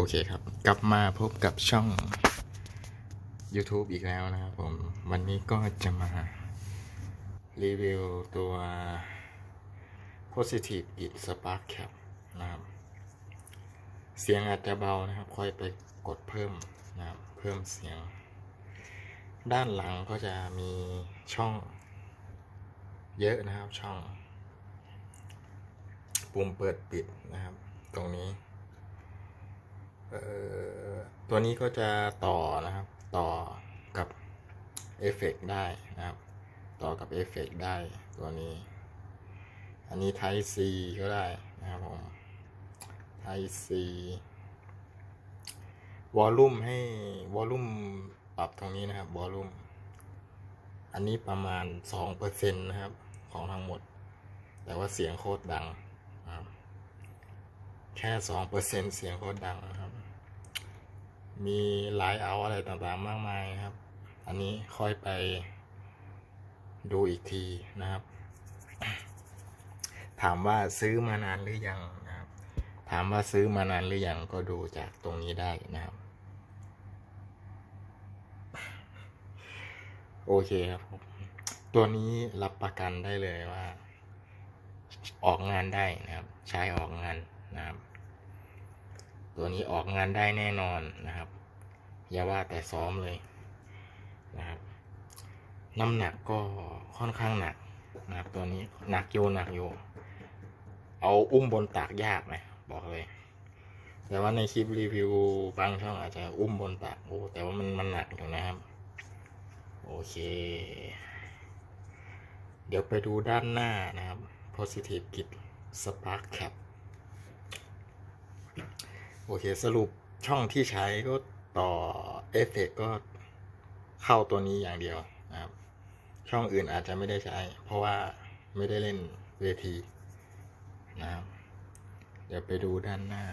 อเคครับ กลับมาพบกับช่อง YouTube อีกแล้วนะครับผม วันนี้ก็จะมา รีวิวตัว Positive It Spark Cap นะครับเสียงอาจจะเบานะครับ ค่อยไปกดเพิ่มนะครับ เพิ่มเสียง ด้านหลังก็จะมีช่อง เยอะนะครับช่อง ปุ่มเปิดปิดนะครับ ตรงนี้ ตัวนี้ก็จะต่อนะครับ ต่อกับเอฟเฟกได้นะครับ ต่อกับเอฟเฟกได้ตัวนี้ อันนี้ Type C ก็ได้นะครับผม Type C วอลลุ่มให้วอลลุ่มปรับตรงนี้นะครับวอลลุ่มอันนี้ประมาณ 2%นะครับ ของทั้งหมด แต่ว่าเสียงโคตรดังนะครับแค่สองเปอร์เซ็นเสียงโคตรดังนะครับ มีไลน์เอาอะไรต่างๆมากมายครับ อันนี้ค่อยไปดูอีกทีนะครับ ถามว่าซื้อมานานหรือยังนะครับ ถามว่าซื้อมานานหรือยังก็ดูจากตรงนี้ได้นะครับ โอเคครับผมตัวนี้รับประกันได้เลยว่า ออกงานได้นะครับ ใช้ออกงานนะครับ ตัวนี้ออกงานได้แน่นอนนะครับ อย่าว่าแต่ซ้อมเลยนะครับ น้ำหนักก็ค่อนข้างหนักนะครับ ตัวนี้หนักโยหนักโยเอาอุ้มบนตากยากนะบอกเลย แต่ว่าในคลิปรีวิวบางช่องอาจจะอุ้มบนตากโอ้แต่ว่ามันมันหนักอยู่นะครับ โอเค เดี๋ยวไปดูด้านหน้านะครับ positive kit spark cap โอเคสรุปช่องที่ใช้ก็ต่อเอฟเฟกก็เข้าตัวนี้อย่างเดียวนะครับ ช่องอื่นอาจจะไม่ได้ใช้ เพราะว่าไม่ได้เล่นเวทีนะครับ เดี๋ยวไปดูด้านหน้า